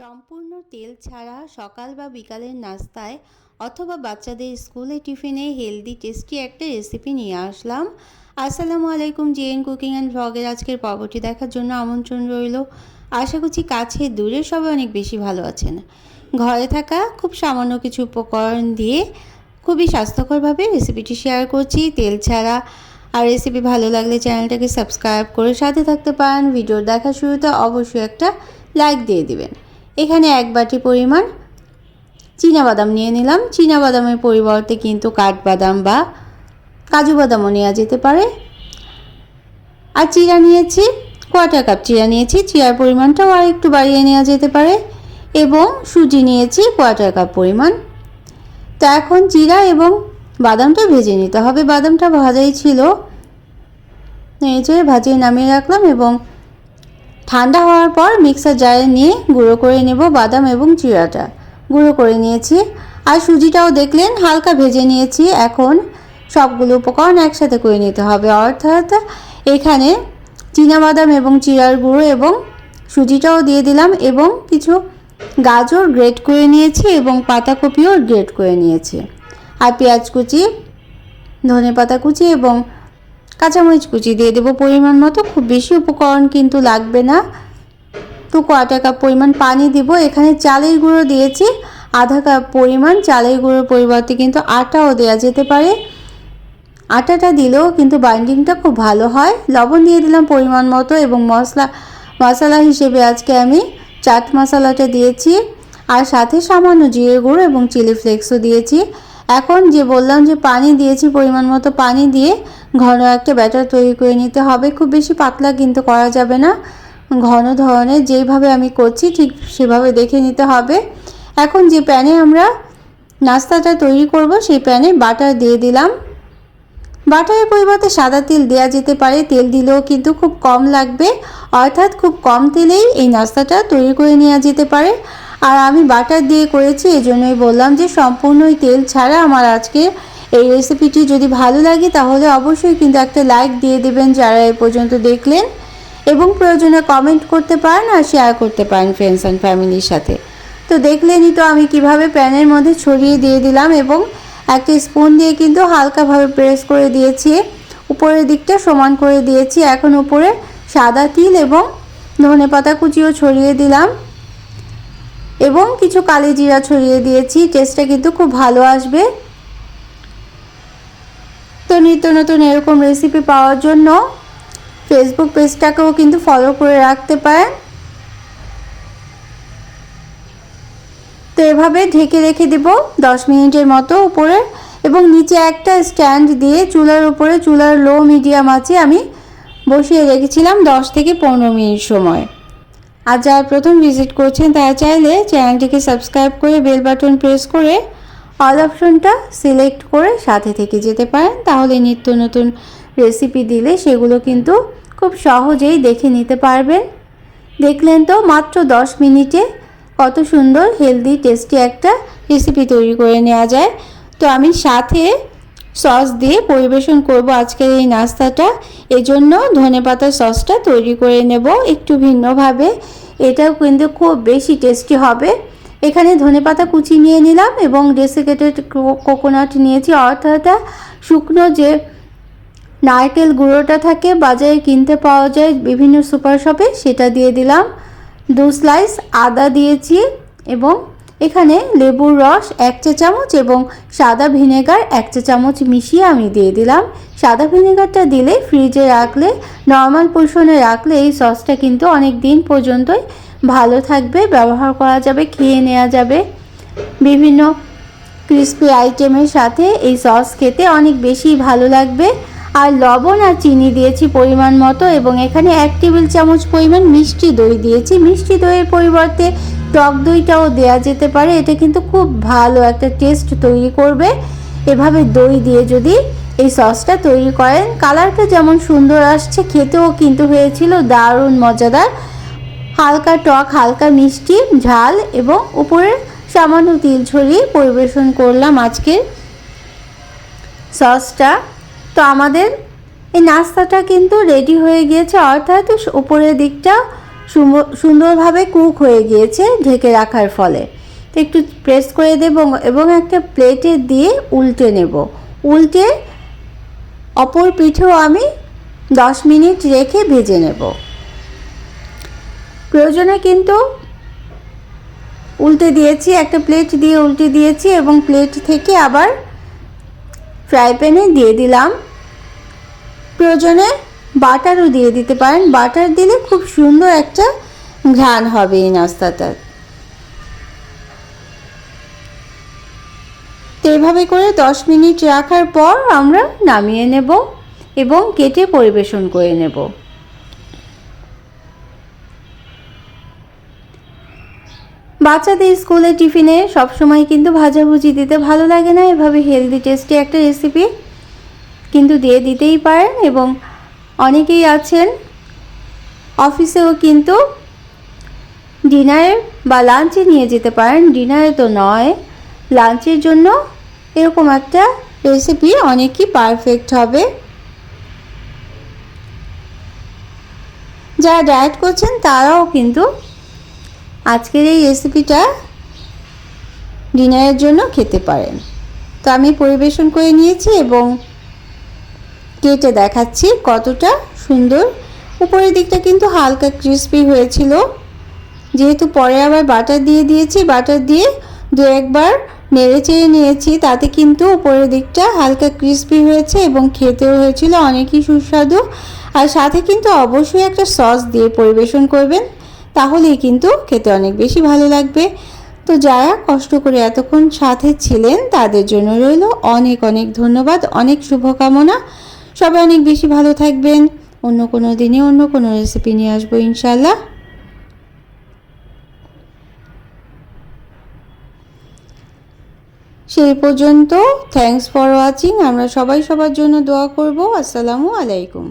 সম্পূর্ণ তেল ছাড়া সকাল বা বিকালের নাস্তায় অথবা বাচ্চাদের স্কুলে টিফিনে হেলদি টেস্টি একটা রেসিপি নিয়ে আসলাম। আসসালামু আলাইকুম, জিএন কুকিং অ্যান্ড ভ্লগের আজকের পর্বটি দেখার জন্য আমন্ত্রণ রইল। আশা করছি কাছে দূরে সবাই অনেক বেশি ভালো আছেন। ঘরে থাকা খুব সামান্য কিছু উপকরণ দিয়ে খুবই স্বাস্থ্যকরভাবে রেসিপিটি শেয়ার করছি। তেল ছাড়া আর রেসিপি ভালো লাগলে চ্যানেলটাকে সাবস্ক্রাইব করে সাথে থাকতে পারেন। ভিডিও দেখা শুরুতে অবশ্যই একটা লাইক দিয়ে দিবেন। এখানে এক বাটি পরিমাণ বাদাম নিয়ে নিলাম। বাদামের পরিবর্তে কিন্তু কাঠবাদাম বা কাজু বাদামও নেওয়া যেতে পারে। আর চিরা নিয়েছি কোয়াটার কাপ চিরা নিয়েছি। চিরার পরিমাণটাও আর একটু বাড়িয়ে নেওয়া যেতে পারে। এবং সুজি নিয়েছি কোয়াটার কাপ পরিমাণ। তো এখন জিরা এবং বাদামটা ভেজে নিতে হবে। বাদামটা ভাজাই ছিল। নেড়ে ভাজিয়ে নামিয়ে রাখলাম এবং ঠান্ডা হওয়ার পর মিক্সার জারে নিয়ে গুঁড়ো করে নেব বাদাম এবং চিড়াটা গুঁড়ো করে নিয়েছি। আর সুজিটাও দেখলেন, হালকা ভেজে নিয়েছি। এখন সবগুলো উপকরণ একসাথে করে নিতে হবে। অর্থাৎ এখানে বাদাম এবং চিড়ার গুঁড়ো এবং সুজিটাও দিয়ে দিলাম এবং কিছু গাজর গ্রেট করে নিয়েছি এবং পাতাকপিও গ্রেট করে নিয়েছি। আর পেঁয়াজ কুচি ধনে পাতা কুচি এবং কাঁচামরিচ কুচি দিয়ে দেবো পরিমাণ মতো। খুব বেশি উপকরণ কিন্তু লাগবে না। তো কয়টা কাপ পরিমাণ পানি দিব। এখানে চালের গুঁড়ো দিয়েছি। আধা কাপ পরিমাণ চালের গুঁড়োর পরিবর্তে কিন্তু আটাও দেওয়া যেতে পারে। আটাটা দিলেও কিন্তু বাইন্ডিংটা খুব ভালো হয়। লবণ দিয়ে দিলাম পরিমাণ মতো এবং মশলা মশলা হিসেবে আজকে আমি চাট মশলাটা দিয়েছি। আর সাথে সামান্য জিরে গুঁড়ো এবং চিলি ফ্লেক্সও দিয়েছি। এখন যে বললাম যে পানি দিয়েছি, পরিমাণ মতো পানি দিয়ে ঘন একটা ব্যাটার তৈরি করে নিতে হবে। খুব বেশি পাতলা কিন্তু করা যাবে না। ঘন ধরনের যেইভাবে আমি করছি, ঠিক সেভাবে দেখে নিতে হবে। এখন যে প্যানে আমরা নাস্তাটা তৈরি করব, সেই প্যানে বাটার দিয়ে দিলাম। বাটারের পরিবর্তে সাদা তেল দেওয়া যেতে পারে। তেল দিলেও কিন্তু খুব কম লাগবে। অর্থাৎ খুব কম তেলেই এই নাস্তাটা তৈরি করে নেওয়া যেতে পারে। আর আমি বাটার দিয়ে করেছি, এই জন্যই বললাম যে সম্পূর্ণই তেল ছাড়া আমার আজকে এই রেসিপিটি যদি ভালো লাগে তাহলে অবশ্যই কিন্তু একটা লাইক দিয়ে দেবেন যারা এ পর্যন্ত দেখলেন এবং প্রয়োজনে কমেন্ট করতে পারেন আর শেয়ার করতে পারেন ফ্রেন্ডস অ্যান্ড ফ্যামিলির সাথে। তো দেখলেনই তো আমি কীভাবে প্যানের মধ্যে ছড়িয়ে দিয়ে দিলাম এবং একটা স্পুন দিয়ে কিন্তু হালকাভাবে প্রেস করে দিয়েছি, উপরের দিকটা সমান করে দিয়েছি, এখন উপরে সাদা তিল এবং ধনে পাতা কুচিও ছড়িয়ে দিলাম। এবং কিছু কালি জিরা ছড়িয়ে দিয়েছি টেস্টটা কিন্তু খুব ভালো আসবে। তো নিত্য নতুন এরকম রেসিপি পাওয়ার জন্য ফেসবুক পেজটাকেও কিন্তু ফলো করে রাখতে পারেন। তো এভাবে ঢেকে রেখে দেব দশ মিনিটের মতো উপরে এবং নিচে একটা স্ট্যান্ড দিয়ে চুলার উপরে, চুলার লো মিডিয়াম আছে আমি বসিয়ে রেখেছিলাম দশ থেকে পনেরো মিনিট সময়। আর যারা প্রথম ভিজিট করছেন, তারা চাইলে চ্যানেলটিকে সাবস্ক্রাইব করে বেল বাটন প্রেস করে অল অপশনটা সিলেক্ট করে সাথে থেকে যেতে পারেন। তাহলে নিত্য নতুন রেসিপি দিলে সেগুলো কিন্তু খুব সহজেই দেখে নিতে পারবেন। দেখলেন তো, মাত্র দশ মিনিটে কত সুন্দর হেলদি টেস্টি একটা রেসিপি তৈরি করে নেওয়া যায়। তো আমি সাথে সস দিয়ে পরিবেশন করব আজকের এই নাস্তাটা। এজন্য ধনে পাতার সসটা তৈরি করে নেব একটু ভিন্নভাবে। এটাও কিন্তু খুব বেশি টেস্টি হবে। এখানে ধনে পাতা কুচি নিয়ে নিলাম এবং ডেসিকেটেড কোকোনাট নিয়েছি। অর্থাৎ শুকনো যে নারকেল গুঁড়োটা থাকে, বাজারে কিনতে পাওয়া যায় বিভিন্ন সুপার শপে, সেটা দিয়ে দিলাম। দু স্লাইস আদা দিয়েছি এবং এখানে লেবুর রস এক চা চামচ এবং সাদা ভিনেগার এক চা চামচ মিশিয়ে আমি দিয়ে দিলাম। সাদা ভিনেগারটা দিলে ফ্রিজে রাখলে, নর্মাল পোষণে রাখলে এই সসটা কিন্তু অনেক দিন পর্যন্তই ভালো থাকবে, ব্যবহার করা যাবে, খেয়ে নেওয়া যাবে। বিভিন্ন ক্রিস্পি আইটেমের সাথে এই সস খেতে অনেক বেশি ভালো লাগবে। আর লবণ আর চিনি দিয়েছি পরিমাণ মতো এবং এখানে এক টেবিল চামচ পরিমাণ মিষ্টি দই দিয়েছি। মিষ্টি দইয়ের পরিবর্তে টক দইটাও দেওয়া যেতে পারে। এটা কিন্তু খুব ভালো একটা টেস্ট তৈরি করবে। এভাবে দই দিয়ে যদি এই সসটা তৈরি করেন কালারটা যেমন সুন্দর আসছে, খেতেও কিন্তু হয়েছিল দারুণ মজাদার। হালকা টক, হালকা মিষ্টি, ঝাল এবং উপরে সামান্য তিল ছড়িয়ে পরিবেশন করলাম আজকের সসটা তো আমাদের এই নাস্তাটা কিন্তু রেডি হয়ে গিয়েছে, অর্থাৎ উপরের দিকটা সুন্দরভাবে কুক হয়ে গিয়েছে ঢেকে রাখার ফলে। তো একটু প্রেস করে দেব এবং একটা প্লেটে দিয়ে উল্টে নেব। উল্টে অপর পিঠেও আমি দশ মিনিট রেখে ভেজে নেব। প্রয়োজনে কিন্তু উল্টে দিয়েছি, একটা প্লেট দিয়ে উল্টে দিয়েছি এবং প্লেট থেকে আবার ফ্রাই প্যানে দিয়ে দিলাম। প্রয়োজনে বাটারও দিয়ে দিতে পারেন। বাটার দিলে খুব সুন্দর একটা ঘ্রাণ হবে এই নাস্তাটার। তো এভাবে করে দশ মিনিট রাখার পর আমরা নামিয়ে নেব এবং কেটে পরিবেশন করে নেব। বাচ্চাদের স্কুলে টিফিনে সবসময় কিন্তু ভাজাভুজি দিতে ভালো লাগে না। এভাবে হেলদি টেস্টি একটা রেসিপি কিন্তু দিয়ে দিতেই পারেন এবং অনেকেই আছেন। অফিসেও কিন্তু ডিনারে বা লাঞ্চে নিয়ে যেতে পারেন। ডিনারে তো নয় লাঞ্চের জন্য এরকম একটা রেসিপি অনেকই পারফেক্ট হবে। যারা ডায়েট করছেন তারাও কিন্তু আজকের এই রেসিপিটা ডিনারের জন্য খেতে পারেন। তো আমি পরিবেশন করে নিয়েছি এবং কেটে দেখাচ্ছি কতটা সুন্দর। উপরের দিকটা কিন্তু হালকা ক্রিস্পি হয়েছিল। যেহেতু পরে আবার বাটার দিয়ে দিয়েছি বাটার দিয়ে দু একবার নেড়ে চেড়ে নিয়েছি, তাতে কিন্তু উপরের দিকটা হালকা ক্রিস্পি হয়েছে এবং খেতেও হয়েছিল অনেকই সুস্বাদু। আর সাথে কিন্তু অবশ্যই একটা সস দিয়ে পরিবেশন করবেন, তাহলেই কিন্তু খেতে অনেক বেশি ভালো লাগবে। তো যারা কষ্ট করে এতক্ষণ সাথে ছিলেন, তাদের জন্য রইল অনেক অনেক ধন্যবাদ, অনেক শুভকামনা। সবাই অনেক বেশি ভালো থাকবেন। অন্য কোনো দিনে অন্য কোনো রেসিপি নিয়ে আসব ইনশাল্লাহ সেই পর্যন্ত থ্যাংকস ফর ওয়াচিং আমরা সবাই সবার জন্য দোয়া করব। আসসালামু আলাইকুম।